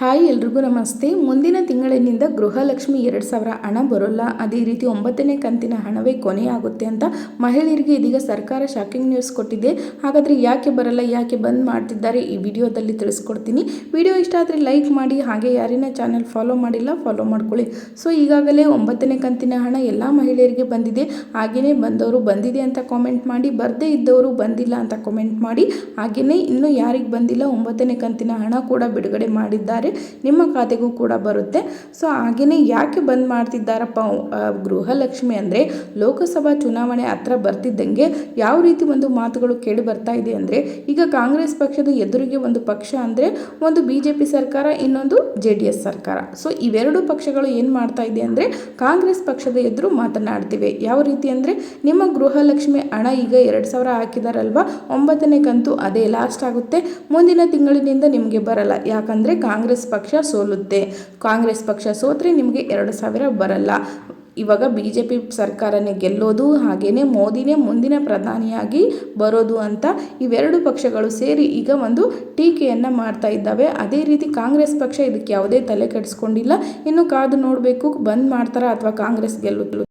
Hi ಎಲ್ರಿಗೂ ನಮಸ್ತೆ. ಮುಂದಿನ ತಿಂಗಳಿನಿಂದ ಗೃಹಲಕ್ಷ್ಮಿ ಎರಡು ಸಾವಿರ ಹಣ ಬರೋಲ್ಲ. ಅದೇ ರೀತಿ ಒಂಬತ್ತನೇ ಕಂತಿನ ಹಣವೇ ಕೊನೆಯಾಗುತ್ತೆ ಅಂತ ಮಹಿಳೆಯರಿಗೆ ಇದೀಗ ಸರ್ಕಾರ ಶಾಕಿಂಗ್ ನ್ಯೂಸ್ ಕೊಟ್ಟಿದೆ. ಹಾಗಾದರೆ ಯಾಕೆ ಬರಲ್ಲ, ಯಾಕೆ ಬಂದ್ ಮಾಡ್ತಿದ್ದಾರೆ ಈ ವಿಡಿಯೋದಲ್ಲಿ ತಿಳಿಸ್ಕೊಡ್ತೀನಿ. ವಿಡಿಯೋ ಇಷ್ಟ ಆದರೆ ಲೈಕ್ ಮಾಡಿ, ಹಾಗೆ ಯಾರಿನ ಚಾನಲ್ ಫಾಲೋ ಮಾಡಿಲ್ಲ ಫಾಲೋ ಮಾಡ್ಕೊಳ್ಳಿ. ಸೊ ಈಗಾಗಲೇ ಒಂಬತ್ತನೇ ಕಂತಿನ ಹಣ ಎಲ್ಲ ಮಹಿಳೆಯರಿಗೆ ಬಂದಿದೆ. ಹಾಗೆಯೇ ಬಂದವರು ಬಂದಿದೆ ಅಂತ ಕಾಮೆಂಟ್ ಮಾಡಿ, ಬರದೇ ಇದ್ದವರು ಬಂದಿಲ್ಲ ಅಂತ ಕಾಮೆಂಟ್ ಮಾಡಿ ಹಾಗೆಯೇ ಇನ್ನೂ ಯಾರಿಗೆ ಬಂದಿಲ್ಲ, ಒಂಬತ್ತನೇ ಕಂತಿನ ಹಣ ಕೂಡ ಬಿಡುಗಡೆ ಮಾಡಿದ್ದಾರೆ. ನಿಮ್ಮ ಖಾತೆಗೂ ಕೂಡ ಬರುತ್ತೆ. ಸೊ ಹಾಗೆಯೇ ಯಾಕೆ ಬಂದ್ ಮಾಡ್ತಿದ್ದಾರಪ್ಪ ಗೃಹಲಕ್ಷ್ಮಿ ಅಂದರೆ ಲೋಕಸಭಾ ಚುನಾವಣೆ ಹತ್ರ ಬರ್ತಿದ್ದಂಗೆ ಯಾವ ರೀತಿ ಒಂದು ಮಾತುಗಳು ಕೇಳಿ ಬರ್ತಾ ಇದೆ ಅಂದರೆ, ಈಗ ಕಾಂಗ್ರೆಸ್ ಪಕ್ಷದ ಎದುರಿಗೆ ಒಂದು ಪಕ್ಷ ಅಂದರೆ ಒಂದು ಬಿ ಜೆ ಪಿ ಸರ್ಕಾರ, ಇನ್ನೊಂದು ಜೆ ಡಿ ಎಸ್ ಸರ್ಕಾರ. ಸೊ, ಇವೆರಡು ಪಕ್ಷಗಳು ಏನು ಮಾಡ್ತಾ ಇದೆ ಅಂದರೆ ಕಾಂಗ್ರೆಸ್ ಪಕ್ಷದ ಎದುರು ಮಾತನಾಡ್ತಿವೆ. ಯಾವ ರೀತಿ ಅಂದರೆ, ನಿಮ್ಮ ಗೃಹಲಕ್ಷ್ಮಿ ಹಣ ಈಗ ಎರಡು ಸಾವಿರ ಹಾಕಿದಾರಲ್ವಾ, ಒಂಬತ್ತನೇ ಕಂತು ಅದೇ ಲಾಸ್ಟ್ ಆಗುತ್ತೆ, ಮುಂದಿನ ತಿಂಗಳಿನಿಂದ ನಿಮಗೆ ಬರಲ್ಲ. ಯಾಕಂದರೆ ಕಾಂಗ್ರೆಸ್ ಪಕ್ಷ ಸೋಲುತ್ತೆ. ಕಾಂಗ್ರೆಸ್ ಪಕ್ಷ ಸೋತ್ರೆ ನಿಮಗೆ ಎರಡು ಸಾವಿರ ಬರಲ್ಲ. ಇವಾಗ ಬಿ ಜೆ ಪಿ ಸರ್ಕಾರನೇ ಗೆಲ್ಲೋದು ಹಾಗೆಯೇ ಮೋದಿನೇ ಮುಂದಿನ ಪ್ರಧಾನಿಯಾಗಿ ಬರೋದು ಅಂತ ಇವೆರಡು ಪಕ್ಷಗಳು ಸೇರಿ ಈಗ ಒಂದು ಟೀಕೆಯನ್ನು ಮಾಡ್ತಾ ಇದ್ದಾವೆ. ಅದೇ ರೀತಿ ಕಾಂಗ್ರೆಸ್ ಪಕ್ಷ ಇದಕ್ಕೆ ಯಾವುದೇ ತಲೆ ಕೆಡಿಸ್ಕೊಂಡಿಲ್ಲ. ಇನ್ನು ಕಾದು ನೋಡಬೇಕು, ಬಂದ್ ಮಾಡ್ತಾರಾ ಅಥವಾ ಕಾಂಗ್ರೆಸ್ ಗೆಲ್ಲುತ್ತಲು